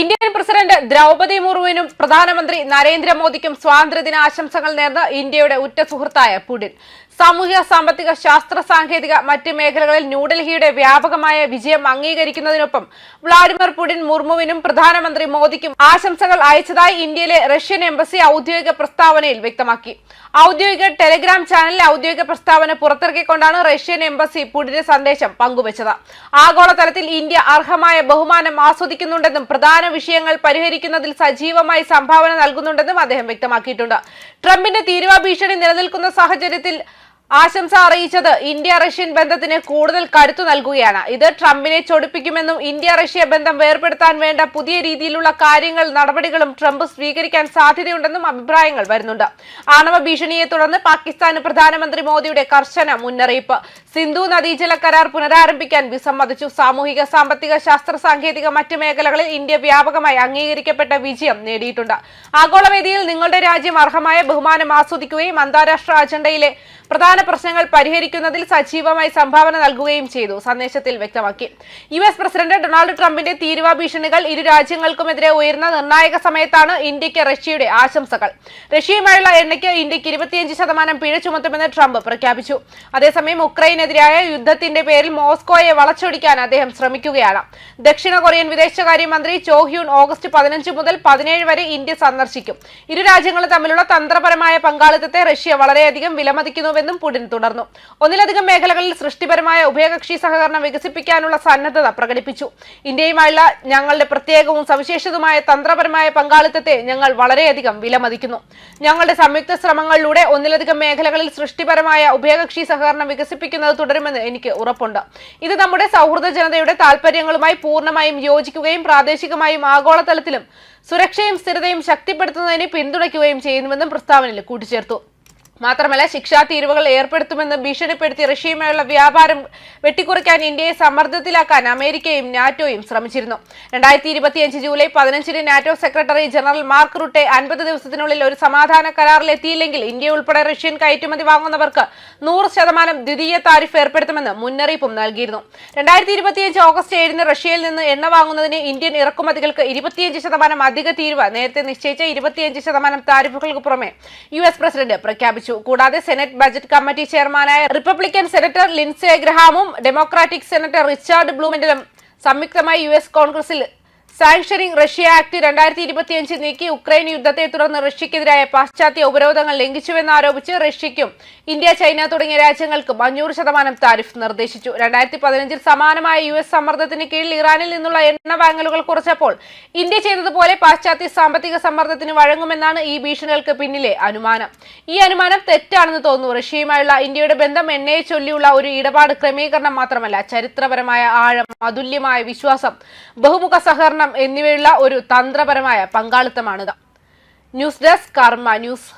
Indian president Draupadi മുർമുവിനും പ്രധാനമന്ത്രി നരേന്ദ്രമോദിക്കും സ്വാതന്ത്ര്യദിന ആശംസകൾ നേർന്ന് ഇന്ത്യയുടെ ഉറ്റ സുഹൃത്തായ പുടിൻ. സാമൂഹിക സാമ്പത്തിക ശാസ്ത്ര സാങ്കേതിക മറ്റ് മേഖലകളിൽ ന്യൂഡൽഹിയുടെ വ്യാപകമായ വിജയം അംഗീകരിക്കുന്നതിനൊപ്പം വ്ളാഡിമിർ പുടിൻ മുർമുവിനും പ്രധാനമന്ത്രി മോദിക്കും ആശംസകൾ അയച്ചതായി ഇന്ത്യയിലെ റഷ്യൻ എംബസി ഔദ്യോഗിക പ്രസ്താവനയിൽ വ്യക്തമാക്കി. ഔദ്യോഗിക ടെലിഗ്രാം ചാനലിൽ ഔദ്യോഗിക പ്രസ്താവന പുറത്തിറക്കിക്കൊണ്ടാണ് റഷ്യൻ എംബസി പുടിന്റെ സന്ദേശം പങ്കുവച്ചത്. ആഗോളതലത്തിൽ ഇന്ത്യ അർഹമായ ബഹുമാനം ആസ്വദിക്കുന്നുണ്ടെന്നും പ്രധാന വിഷയങ്ങൾ പരിഹരിക്കുന്നതിൽ സജീവമായി സംഭാവന നൽകുന്നുണ്ടെന്നും അദ്ദേഹം വ്യക്തമാക്കിയിട്ടുണ്ട്. ട്രംപിന്റെ തീരുവ ഭീഷണി നിലനിൽക്കുന്ന സാഹചര്യത്തിൽ ആശംസ അറിയിച്ചത് ഇന്ത്യ റഷ്യൻ ബന്ധത്തിന് കൂടുതൽ കരുത്തു നൽകുകയാണ്. ഇത് ട്രംപിനെ ചൊടിപ്പിക്കുമെന്നും ഇന്ത്യ റഷ്യ ബന്ധം വേർപെടുത്താൻ വേണ്ട പുതിയ രീതിയിലുള്ള കാര്യങ്ങൾ നടപടികളും ട്രംപ് സ്വീകരിക്കാൻ സാധ്യതയുണ്ടെന്നും അഭിപ്രായങ്ങൾ വരുന്നുണ്ട്. ആണവ ഭീഷണിയെ തുടർന്ന് പാകിസ്ഥാന് പ്രധാനമന്ത്രി മോദിയുടെ കർശന മുന്നറിയിപ്പ്. സിന്ധു നദീജല കരാർ പുനരാരംഭിക്കാൻ വിസമ്മതിച്ചു. സാമൂഹിക സാമ്പത്തിക ശാസ്ത്ര സാങ്കേതിക മറ്റ് മേഖലകളിൽ ഇന്ത്യ വ്യാപകമായി അംഗീകരിക്കപ്പെട്ട വിജയം നേടിയിട്ടുണ്ട്. ആഗോളവേദിയിൽ നിങ്ങളുടെ രാജ്യം അർഹമായ ബഹുമാനം ആസ്വദിക്കുകയും അന്താരാഷ്ട്ര അജണ്ടയിലെ പ്രധാന പ്രശ്നങ്ങൾ പരിഹരിക്കുന്നതിൽ സജീവമായി സംഭാവന നൽകുകയും ചെയ്തു. സന്ദേശത്തിൽ വ്യക്തമാക്കി. യു എസ് പ്രസിഡന്റ് ഡൊണാൾഡ് ട്രംപിന്റെ തീരുവ ഭീഷണികൾ ഇരു രാജ്യങ്ങൾക്കുമെതിരെ ഉയർന്ന നിർണായക സമയത്താണ് ഇന്ത്യയ്ക്ക് റഷ്യയുടെ ആശംസകൾ. റഷ്യയുമായുള്ള എണ്ണയ്ക്ക് ഇന്ത്യയ്ക്ക് ഇരുപത്തിയഞ്ച് ശതമാനം പിഴ ചുമത്തുമെന്ന് ട്രംപ് പ്രഖ്യാപിച്ചു. അതേസമയം ഉക്രൈനെതിരായ യുദ്ധത്തിന്റെ പേരിൽ മോസ്കോയെ വളച്ചൊടിക്കാൻ അദ്ദേഹം ശ്രമിക്കുകയാണ്. ദക്ഷിണ കൊറിയൻ വിദേശകാര്യമന്ത്രി ചോ ഹ്യൂൺ ഓഗസ്റ്റ് പതിനഞ്ച് മുതൽ പതിനേഴ് വരെ ഇന്ത്യ സന്ദർശിക്കും. ഇരു രാജ്യങ്ങളും തമ്മിലുള്ള തന്ത്രപരമായ പങ്കാളിത്തത്തെ റഷ്യ വളരെയധികം വിലമതിക്കുന്നുവെന്നും പുടിൻ തുടർന്നു. ഒന്നിലധികം മേഖലകളിൽ സൃഷ്ടിപരമായ ഉഭയകക്ഷി സഹകരണം വികസിപ്പിക്കാനുള്ള സന്നദ്ധത പ്രകടിപ്പിച്ചു. ഇന്ത്യയുമായുള്ള ഞങ്ങളുടെ പ്രത്യേകവും സവിശേഷതുമായ തന്ത്രപരമായ പങ്കാളിത്തത്തെ ഞങ്ങൾ വളരെയധികം വിലമതിക്കുന്നു. ഞങ്ങളുടെ സംയുക്ത ശ്രമങ്ങളിലൂടെ ഒന്നിലധികം മേഖലകളിൽ സൃഷ്ടിപരമായ ഉഭയകക്ഷി സഹകരണം വികസിപ്പിക്കുന്നത് തുടരുമെന്ന് എനിക്ക് ഉറപ്പുണ്ട്. ഇത് നമ്മുടെ സൗഹൃദ ജനതയുടെ താൽപര്യങ്ങളുമായി പൂർണമായും യോജിക്കുകയും പ്രാദേശികമായും ആഗോളതലത്തിലും സുരക്ഷയും സ്ഥിരതയും ശക്തിപ്പെടുത്തുന്നതിനെ പിന്തുണയ്ക്കുകയും ചെയ്യുന്നുവെന്നും പ്രസ്താവനയിൽ കൂട്ടിച്ചേർത്തു. മാത്രമല്ല ശിക്ഷാ തീരുവകൾ ഏർപ്പെടുത്തുമെന്ന് ഭീഷണിപ്പെടുത്തി റഷ്യയുമായുള്ള വ്യാപാരം വെട്ടിക്കുറയ്ക്കാൻ ഇന്ത്യയെ സമ്മർദ്ദത്തിലാക്കാൻ അമേരിക്കയും നാറ്റോയും ശ്രമിച്ചിരുന്നു. രണ്ടായിരത്തി ഇരുപത്തിയഞ്ച് ജൂലൈ പതിനഞ്ചിന് NATO secretary general Mark Rutte അൻപത് ദിവസത്തിനുള്ളിൽ ഒരു സമാധാന കരാറിൽ എത്തിയില്ലെങ്കിൽ ഇന്ത്യ ഉൾപ്പെടെ റഷ്യൻ കയറ്റുമതി വാങ്ങുന്നവർക്ക് നൂറ് ശതമാനം ദ്വിതീയ താരിഫ് ഏർപ്പെടുത്തുമെന്ന് മുന്നറിയിപ്പും നൽകിയിരുന്നു. രണ്ടായിരത്തി ഇരുപത്തിയഞ്ച് ഓഗസ്റ്റ് ഏഴിന് റഷ്യയിൽ നിന്ന് എണ്ണ വാങ്ങുന്നതിന് ഇന്ത്യൻ ഇറക്കുമതികൾക്ക് ഇരുപത്തിയഞ്ച് ശതമാനം അധിക തീരുവ നേരത്തെ നിശ്ചയിച്ച ഇരുപത്തിയഞ്ച് ശതമാനം താരിഫുകൾക്ക് പുറമെ യു എസ് പ്രസിഡന്റ് പ്രഖ്യാപിച്ചു. കൂടാതെ സെനറ്റ് ബജറ്റ് കമ്മിറ്റി ചെയർമാനായ റിപ്പബ്ലിക്കൻ സെനറ്റർ ലിൻസെ ഗ്രഹാമും ഡെമോക്രാറ്റിക് സെനറ്റർ റിച്ചാർഡ് ബ്ലൂമെന്റലും സംയുക്തമായി യു കോൺഗ്രസിൽ സാങ്ഷനിങ് റഷ്യ ആക്ട് രണ്ടായിരത്തി ഇരുപത്തിയഞ്ച് നീക്കി ഉക്രൈൻ യുദ്ധത്തെ തുടർന്ന് റഷ്യക്കെതിരായ പാശ്ചാത്യ ഉപരോധങ്ങൾ ലംഘിച്ചുവെന്ന് ആരോപിച്ച് റഷ്യയ്ക്കും ഇന്ത്യ ചൈന തുടങ്ങിയ രാജ്യങ്ങൾക്കും അഞ്ഞൂറ് ശതമാനം താരിഫ് നിർദ്ദേശിച്ചു. രണ്ടായിരത്തി പതിനഞ്ചിൽ സമാനമായ യു എസ് സമ്മർദ്ദത്തിന് കീഴിൽ ഇറാനിൽ നിന്നുള്ള എണ്ണ വാങ്ങലുകൾ കുറച്ചപ്പോൾ ഇന്ത്യ ചെയ്തതുപോലെ പാശ്ചാത്യ സാമ്പത്തിക സമ്മർദ്ദത്തിന് വഴങ്ങുമെന്നാണ് ഈ ഭീഷണികൾക്ക് പിന്നിലെ അനുമാനം. ഈ അനുമാനം തെറ്റാണെന്ന് തോന്നുന്നു. റഷ്യയുമായുള്ള ഇന്ത്യയുടെ ബന്ധം എണ്ണയെ ചൊല്ലിയുള്ള ഒരു ഇടപാട് ക്രമീകരണം മാത്രമല്ല ചരിത്രപരമായ ആഴം അതുല്യമായ വിശ്വാസം ബഹുമുഖ സഹകരണം എന്നിവയുള്ള ഒരു തന്ത്രപരമായ പങ്കാളിത്തമാണിത്. News desk Karma news.